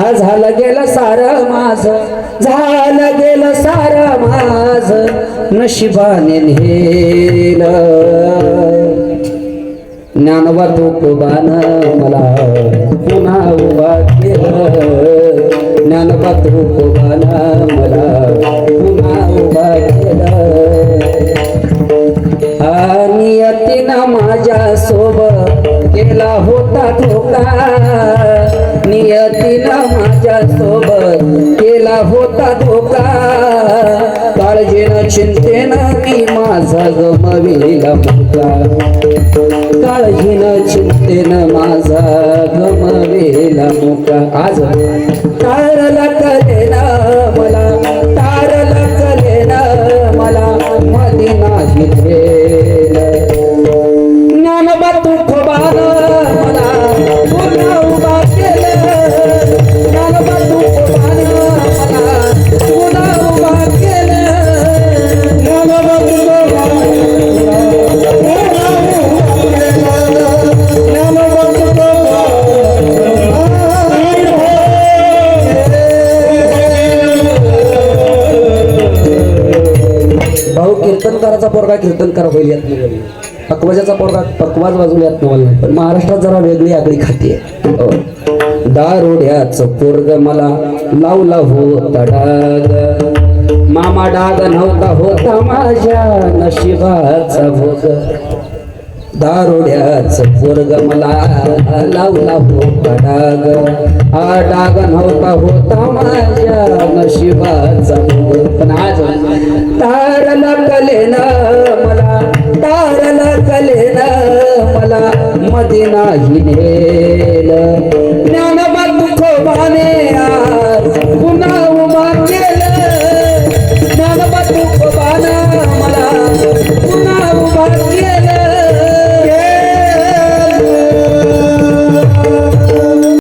हा झालं गेलं सारं माझ झालं गेलं सारं माझ नशिबाने नेल. ज्ञानवा तुकोबान मला पुन्हा उभा केलं. ज्ञानवा तुकोबान मला पुन्हा सोबत केला होता धोका. नियतीला माझ्या सोबत केला होता धोका. काळजीनं चिंतेनं मी माझा गमविला मुका काळजीनं चिंतेनं माझा गमविला मुका आज कीर्तनकाराचा पोरगा कीर्तनकार होईल यात नाही पकवाजाचा पोरगा पकवाज बाजूला यात नाही पण महाराष्ट्रात जरा वेगळी आगळी खाते हो. दारोड्याच पोरग मला लावला होता डाग. मामा डाग नव्हता होता माझ्या नशिबाचा भोग. दारोड्याच पोरग मला लावला होता डाग. हा डाग नव्हता होता माझ्या नशिबाचा पण चले ना मला तारला ना मला मदिना हिने ज्ञानबा तुझो बाने आ